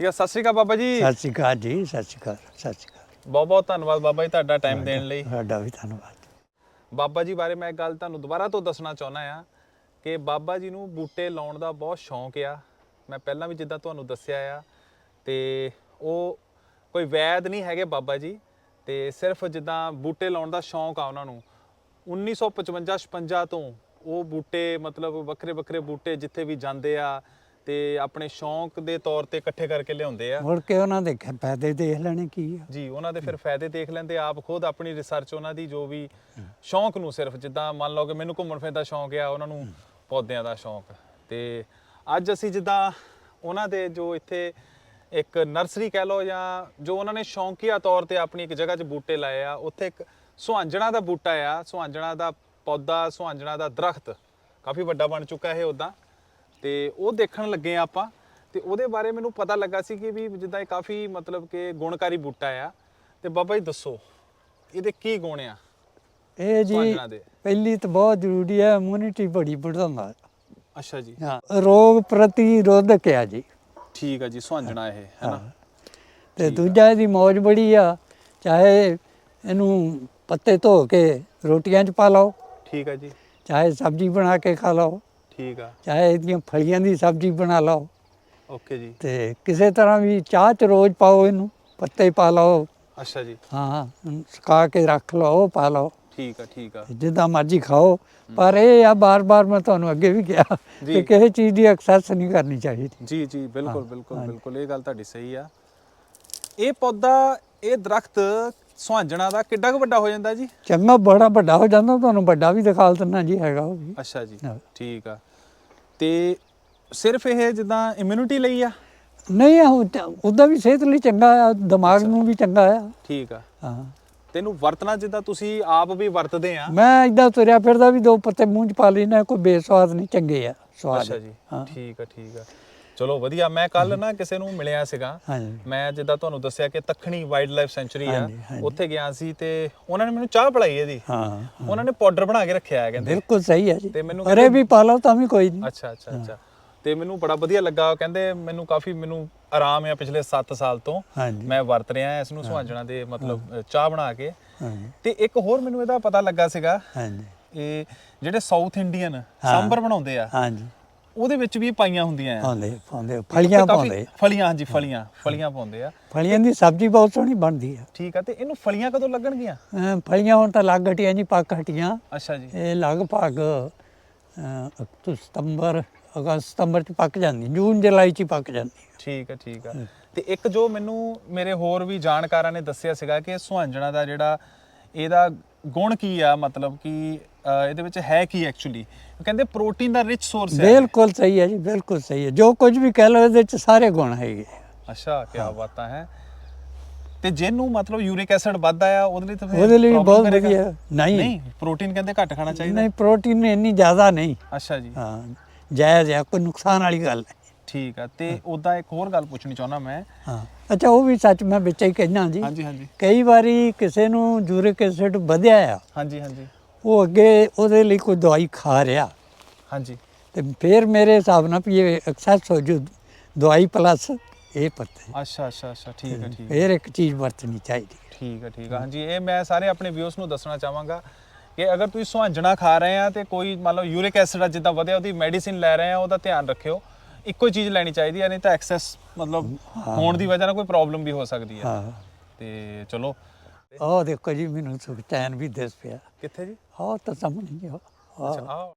ਠੀਕ ਹੈ ਸਤਿ ਸ਼੍ਰੀ ਅਕਾਲ ਬਾਬਾ ਜੀ। ਸਤਿ ਸ਼੍ਰੀ ਅਕਾਲ ਜੀ ਸਤਿ ਸ਼੍ਰੀ ਅਕਾਲ ਸਤਿ ਸ਼੍ਰੀ ਅਕਾਲ। ਬਹੁਤ ਬਹੁਤ ਧੰਨਵਾਦ ਬਾਬਾ ਜੀ ਤੁਹਾਡਾ ਟਾਈਮ ਦੇਣ ਲਈ। ਤੁਹਾਡਾ ਵੀ ਧੰਨਵਾਦ। ਬਾਬਾ ਜੀ ਬਾਰੇ ਮੈਂ ਇੱਕ ਗੱਲ ਤੁਹਾਨੂੰ ਦੁਬਾਰਾ ਤੋਂ ਦੱਸਣਾ ਚਾਹੁੰਦਾ ਆ ਕਿ ਬਾਬਾ ਜੀ ਨੂੰ ਬੂਟੇ ਲਾਉਣ ਦਾ ਬਹੁਤ ਸ਼ੌਂਕ ਆ। ਮੈਂ ਪਹਿਲਾਂ ਵੀ ਜਿੱਦਾਂ ਤੁਹਾਨੂੰ ਦੱਸਿਆ ਆ ਤੇ ਉਹ ਕੋਈ ਵੈਦ ਨਹੀਂ ਹੈਗੇ ਬਾਬਾ ਜੀ ਤੇ ਸਿਰਫ ਜਿੱਦਾਂ ਬੂਟੇ ਲਾਉਣ ਦਾ ਸ਼ੌਂਕ ਆ ਉਹਨਾਂ ਨੂੰ। 1955 56 ਤੋਂ ਉਹ ਬੂਟੇ ਮਤਲਬ ਵੱਖਰੇ ਵੱਖਰੇ ਬੂਟੇ ਜਿੱਥੇ ਵੀ ਜਾਂਦੇ ਆ ਤੇ ਆਪਣੇ ਸ਼ੌਂਕ ਦੇ ਤੌਰ ਤੇ ਇਕੱਠੇ ਕਰਕੇ ਲਿਆਉਂਦੇ ਆ। ਮੁੜ ਕੇ ਉਹਨਾਂ ਦੇ ਖ- ਫਾਇਦੇ ਦੇਖ ਲੈਣੇ ਕੀ ਆ। ਜੀ ਉਹਨਾਂ ਦੇ ਫਿਰ ਫਾਇਦੇ ਦੇਖ ਲੈਂਦੇ ਆਪ ਖੁਦ ਆਪਣੀ ਰਿਸਰਚ ਉਹਨਾਂ ਦੀ ਜੋ ਵੀ ਸ਼ੌਂਕ ਨੂੰ ਸਿਰਫ ਜਿੱਦਾਂ ਮੰਨ ਲਓ ਕਿ ਮੈਨੂੰ ਘੁੰਮਣ ਫਿਰਨ ਦਾ ਸ਼ੌਂਕ ਆ ਉਹਨਾਂ ਨੂੰ ਪੌਦਿਆਂ ਦਾ ਸ਼ੌਂਕ। ਤੇ ਅੱਜ ਅਸੀਂ ਜਿੱਦਾਂ ਉਹਨਾਂ ਦੇ ਜੋ ਇੱਥੇ ਇੱਕ ਨਰਸਰੀ ਕਹਿ ਲਓ ਜਾਂ ਜੋ ਉਹਨਾਂ ਨੇ ਸ਼ੌਂਕੀਆ ਤੌਰ ਤੇ ਆਪਣੀ ਇੱਕ ਜਗ੍ਹਾ 'ਚ ਬੂਟੇ ਲਾਏ ਆ ਉੱਥੇ ਇੱਕ ਸੁਹਾਂਜਣਾ ਦਾ ਬੂਟਾ ਆ ਸੁਹਾਂਜਣਾ ਦਾ ਪੌਦਾ ਸੁਹਾਂਜਣਾ ਦਾ ਦਰਖਤ। ਕਾਫੀ ਵੱਡਾ ਬਣ ਚੁੱਕਾ ਇਹ ਉਦਾਂ ਤੇ ਉਹ ਦੇਖਣ ਲੱਗੇ ਆ ਆਪਾਂ ਤੇ ਉਹਦੇ ਬਾਰੇ ਮੈਨੂੰ ਪਤਾ ਲੱਗਾ ਸੀ ਕਿ ਵੀ ਜਿੱਦਾਂ ਇਹ ਕਾਫੀ ਮਤਲਬ ਕਿ ਗੁਣਕਾਰੀ ਬੂਟਾ ਆ। ਤੇ ਬਾਬਾ ਜੀ ਦੱਸੋ ਇਹਦੇ ਕੀ ਗੁਣ ਆ? ਇਹ ਜੀ ਪਹਿਲੀ ਤਾਂ ਬਹੁਤ ਜ਼ਰੂਰੀ ਹੈ ਇਮਿਊਨਿਟੀ ਬੜੀ ਵਧਾਉਂਦਾ। ਅੱਛਾ ਜੀ। ਹਾਂ ਰੋਗ ਪ੍ਰਤੀਰੋਧਕ ਆ ਜੀ। ਠੀਕ ਆ ਜੀ ਸੁਹਾਂਜਣਾ ਇਹ ਹੈ ਨਾ? ਤੇ ਦੂਜਾ ਇਹਦੀ ਮੌਜ ਬੜੀ ਆ ਚਾਹੇ ਇਹਨੂੰ ਪੱਤੇ ਧੋ ਕੇ ਰੋਟੀਆਂ 'ਚ ਪਾ ਲਓ। ਠੀਕ ਆ ਜੀ। ਚਾਹੇ ਸਬਜ਼ੀ ਬਣਾ ਕੇ ਖਾ ਲਓ। ਠੀਕ ਆ। ਚਾਹੇ ਇਹਦੀਆਂ ਫਲੀਆਂ ਦੀ ਸਬਜ਼ੀ ਬਣਾ ਲਓ। ਓਕੇ ਜੀ। ਤੇ ਕਿਸੇ ਤਰ੍ਹਾਂ ਵੀ ਚਾਹ 'ਚ ਰੋਜ਼ ਪਾਓ ਇਹਨੂੰ ਪੱਤੇ ਪਾ ਲਓ। ਅੱਛਾ ਜੀ। ਹਾਂ ਸੁਕਾ ਕੇ ਰੱਖ ਲਓ ਉਹ ਪਾ ਲਓ। ਠੀਕ ਆ ਠੀਕ ਆ। ਜਿੱਦਾਂ ਮਰਜ਼ੀ ਖਾਓ। ਪਰ ਇਹ ਆ ਬਾਰ-ਬਾਰ ਮੈਂ ਤੁਹਾਨੂੰ ਅੱਗੇ ਵੀ ਕਿਹਾ ਜੀ। ਕਿ ਕਿਸੇ ਚੀਜ਼ ਦੀ ਐਕਸੈਸ ਨਹੀਂ ਕਰਨੀ ਚਾਹੀਦੀ। ਜੀ ਜੀ ਬਿਲਕੁਲ ਬਿਲਕੁਲ। ਬਿਲਕੁਲ ਇਹ ਗੱਲ ਤੁਹਾਡੀ ਸਹੀ ਆ। ਇਹ ਪੌਦਾ ਇਹ ਦਰਖਤ ਸੁਹਾਂਜਣਾ ਦਾ ਕਿੱਡਾ ਕੁ ਵੱਡਾ ਹੋ ਜਾਂਦਾ ਜੀ? ਚੰਗਾ ਬੜਾ ਵੱਡਾ ਹੋ ਜਾਂਦਾ ਤੁਹਾਨੂੰ ਵੱਡਾ ਵੀ ਦਿਖਾ ਦਿੰਦਾ ਜੀ ਹੈਗਾ ਉਹ ਵੀ। ਅੱਛਾ ਜੀ ਹਾਂ। ਠੀਕ ਆ। ਤੇ ਸਿਰਫ ਇਹ ਜਿੱਦਾਂ ਇਮਿਊਨਿਟੀ ਲਈ ਆ? ਨਹੀਂ ਉਹਦਾ ਵੀ ਸਿਹਤ ਲਈ ਚੰਗਾ ਆ ਦਿਮਾਗ ਨੂੰ ਵੀ ਚੰਗਾ ਆ। ਠੀਕ ਆ। ਹਾਂ। ਤੈਨੂੰ ਵਰਤਣਾ ਜਿੱਦਾਂ ਤੁਸੀਂ ਆਪ ਵੀ ਵਰਤਦੇ ਆ? ਮੈਂ ਇਦਾਂ ਤੁਰਿਆ ਫਿਰਦਾ ਵੀ ਦੋ ਪੱਤੇ ਮੂੰਹ 'ਚ ਪਾ ਲੈਣਾ ਕੋਈ ਬੇਸਵਾਦ ਨਹੀਂ ਚੰਗੇ ਆ ਸਵਾਦ ਅੱਛਾ ਜੀ। ਠੀਕ ਆ ਠੀਕ ਆ। ਚਲੋ ਵਧੀਆ ਮੈਂ ਕੱਲ ਨਾ ਕਿਸੇ ਨੂੰ ਮਿਲਿਆ ਸੀਗਾ। ਹਾਂਜੀ। ਮੈਂ ਜਿੱਦਾਂ ਤੁਹਾਨੂੰ ਦੱਸਿਆ ਕਿ ਤਖਣੀ ਵਾਈਲਡ ਲਾਈਫ ਸੈਂਚੁਰੀ ਆ ਹਾਂਜੀ, ਹਾਂਜੀ। ਉੱਥੇ ਗਿਆ ਸੀ ਤੇ ਉਹਨਾਂ ਨੇ ਮੈਨੂੰ ਚਾਹ ਪਿਲਾਈ ਇਹਦੀ। ਹਾਂ ਉਹਨਾਂ ਨੇ ਪਾਊਡਰ ਬਣਾ ਕੇ ਰੱਖਿਆ ਹੈ ਕਹਿੰਦੇ। ਬਿਲਕੁਲ ਸਹੀ ਹੈ ਜੀ। ਤੇ ਮੈਨੂੰ ਅਰੇ ਵੀ ਪਾ ਲਓ ਤਾਂ ਵੀ ਕੋਈ ਨਹੀਂ। ਅੱਛਾ ਅੱਛਾ ਅੱਛਾ। ਤੇ ਮੈਨੂੰ ਬੜਾ ਵਧੀਆ ਲੱਗਾ ਕਹਿੰਦੇ ਮੈਨੂੰ ਕਾਫੀ ਮੈਨੂੰ ਆਰਾਮ ਆ ਪਿਛਲੇ 7 ਸਾਲ ਤੋਂ। ਹਾਂਜੀ। ਮੈਂ ਵਰਤ ਰਿਹਾ ਇਸ ਨੂੰ ਸੁਹਾਂਜਣਾ ਦੇ ਮਤਲਬ ਅ, ਚਾਹ ਬਣਾ ਕੇ। ਹਾਂਜੀ। ਤੇ ਇੱਕ ਹੋਰ ਮੈਨੂੰ ਇਹਦਾ ਪਤਾ ਲੱਗਾ ਸੀਗਾ ਹਾਂਜੀ। ਇਹ ਜਿਹੜੇ ਸਾਊਥ ਇੰਡੀਅਨ ਸਾਂਬਰ ਬਣਾਉਂਦੇ ਆ। ਹਾਂਜੀ। ਉਹਦੇ ਵਿੱਚ ਵੀ ਪਾਈਆਂ ਹੁੰਦੀਆਂ ਆ। ਪਾਉਂਦੇ ਪਾਉਂਦੇ ਫਲੀਆਂ ਕਾਫੀ- ਪਾਉਂਦੇ। ਫਲੀਆਂ ਹਾਂਜੀ ਫਲੀਆਂ ਫਲੀਆਂ ਪਾਉਂਦੇ ਆ। ਫਲੀਆਂ ਦੀ ਸਬਜ਼ੀ ਬਹੁਤ ਸੋਹਣੀ ਬਣਦੀ ਆ। ਠੀਕ ਆ ਤੇ ਇਹਨੂੰ ਫਲੀਆਂ ਕਦੋਂ ਲੱਗਣਗੀਆਂ? ਅਮ ਫਲੀਆਂ ਹੁਣ ਤਾਂ ਲੱਗ ਹਟੀਆਂ ਜੀ ਪੱਕ ਹਟੀਆਂ। ਅੱਛਾ ਜੀ। ਇਹ ਲਗਭਗ ਅ, ਅਕਤੂਬਰ ਸਤੰਬਰ ਅਗਸਤ ਸਤੰਬਰ ਚ ਪੱਕ ਜਾਂਦੀ ਜੂਨ ਜੁਲਾਈ ਚ ਹੀ ਪੱਕ ਜਾਂਦੀ ਠੀਕ ਆ ਠੀਕ ਆ। ਤੇ ਇੱਕ ਜੋ ਮੈਨੂੰ ਮੇਰੇ ਹੋਰ ਵੀ ਜਾਣਕਾਰਾਂ ਨੇ ਦੱਸਿਆ ਸੀਗਾ ਕਿ ਸੁਹਾਂਜਣਾ ਦਾ ਜਿਹੜਾ ਇਹਦਾ ਗੁਣ ਕੀ ਆ ਮਤਲਬ ਕਿ ਇਹਦੇ ਵਿੱਚ ਹੈ ਕੀ ਐਕਚੁਅਲੀ ਕਹਿੰਦੇ ਪ੍ਰੋਟੀਨ ਦਾ ਰਿਚ ਸੋਰਸ ਹੈ। ਬਿਲਕੁਲ ਸਹੀ ਹੈ ਜੀ ਬਿਲਕੁਲ ਸਹੀ ਹੈ। ਜੋ ਕੁਝ ਵੀ ਕਹਿ ਲਓ ਇਹਦੇ ਚ ਸਾਰੇ ਗੁਣ ਹੈਗੇ ਅੱਛਾ ਕੀ ਬਾਤਾਂ ਹੈ। ਤੇ ਜਿਹਨੂੰ ਮਤਲਬ ਯੂਰਿਕ ਐਸਿਡ ਵੱਧਦਾ ਆ ਉਹਦੇ ਲਈ ਤਾਂ ਉਹਦੇ ਲਈ ਬਹੁਤ। ਵਧੀਆ। ਨਹੀਂ। ਨਹੀਂ ਪ੍ਰੋਟੀਨ ਕਹਿੰਦੇ ਘੱਟ ਖਾਣਾ ਚਾਹੀਦਾ। ਨਹੀਂ ਪ੍ਰੋਟੀਨ ਇੰਨੀ ਜ਼ਿਆਦਾ ਨਹੀਂ। ਅੱਛਾ ਜੀ। ਹਾਂ ਜਾਇਜ਼ ਹੈ ਕੋਈ ਨੁਕਸਾਨ ਵਾਲੀ ਗੱਲ ਨਹੀਂ। ਠੀਕ ਆ ਤੇ ਉਦਾਂ ਇੱਕ ਹੋਰ ਗੱਲ ਪੁੱਛਣੀ ਚਾਹੁੰਦਾ ਮੈਂ। ਹਾਂ ਅੱਛਾ ਉਹ ਵੀ ਸੱਚ ਮੈਂ ਵਿੱਚ ਹੀ ਕਹਿਣਾ ਜੀ। ਹਾਂਜੀ ਹਾਂਜੀ। ਕਈ ਵਾਰੀ ਕਿਸੇ ਨੂੰ ਯੂਰਿਕ ਐਸਿਡ ਵਧਿਆ ਆ। ਹਾਂਜੀ ਹਾਂਜੀ। ਉਹ ਅੱਗੇ ਉਹਦੇ ਲਈ ਕੋਈ ਦਵਾਈ ਖਾ ਰਿਹਾ। ਹਾਂਜੀ। ਤੇ ਫਿਰ ਮੇਰੇ ਹਿਸਾਬ ਨਾਲ ਵੀ ਇਹ ਐਕਸੈਸ ਹੋ ਜੂ ਦਵਾਈ ਪਲੱਸ ਇਹ ਪੱਤੇ। ਅੱਛਾ ਅੱਛਾ ਅੱਛਾ ਠੀਕ ਆ ਠੀਕ ਫਿਰ ਇੱਕ ਚੀਜ਼ ਵਰਤਣੀ ਚਾਹੀਦੀ ਠੀਕ ਹੈ ਠੀਕ ਹੈ। ਹਾਂਜੀ ਇਹ ਮੈਂ ਸਾਰੇ ਆਪਣੇ ਵਿਊਸ ਨੂੰ ਦੱਸਣਾ ਚਾਹਾਂਗਾ ਕਿ ਅਗਰ ਤੁਸੀਂ ਸੁਹਾਂਜਣਾ ਖਾ ਰਹੇ ਆ ਤੇ ਕੋਈ ਮੰਨ ਲਓ ਯੂਰਿਕ ਐਸਿਡ ਜਿੱਦਾਂ ਵਧਿਆ ਉਹਦੀ ਮੈਡੀਸਿਨ ਲੈ ਰਹੇ ਆ ਉਹਦਾ ਧਿਆਨ ਰੱਖਿਓ। ਇੱਕੋ ਹੀ ਚੀਜ਼ ਲੈਣੀ ਚਾਹੀਦੀ ਹੈ ਨਹੀਂ ਤਾਂ ਐਕਸੈਸ ਮਤਲਬ ਹੋਣ ਦੀ ਵਜ੍ਹਾ ਨਾਲ ਕੋਈ ਪ੍ਰੋਬਲਮ ਵੀ ਹੋ ਸਕਦੀ ਹੈ। ਹਾਂ। ਤੇ ਚਲੋ ਉਹ ਦੇਖੋ ਜੀ ਮੈਨੂੰ ਸੁਖਚੈਨ ਵੀ ਦਿਸ ਪਿਆ। ਕਿੱਥੇ ਜੀ? ਆਹ ਤਾਂ ਸਾਹਮਣੇ ਹੀ ਆ। ਆਹ। ਅੱਛਾ ਆਓ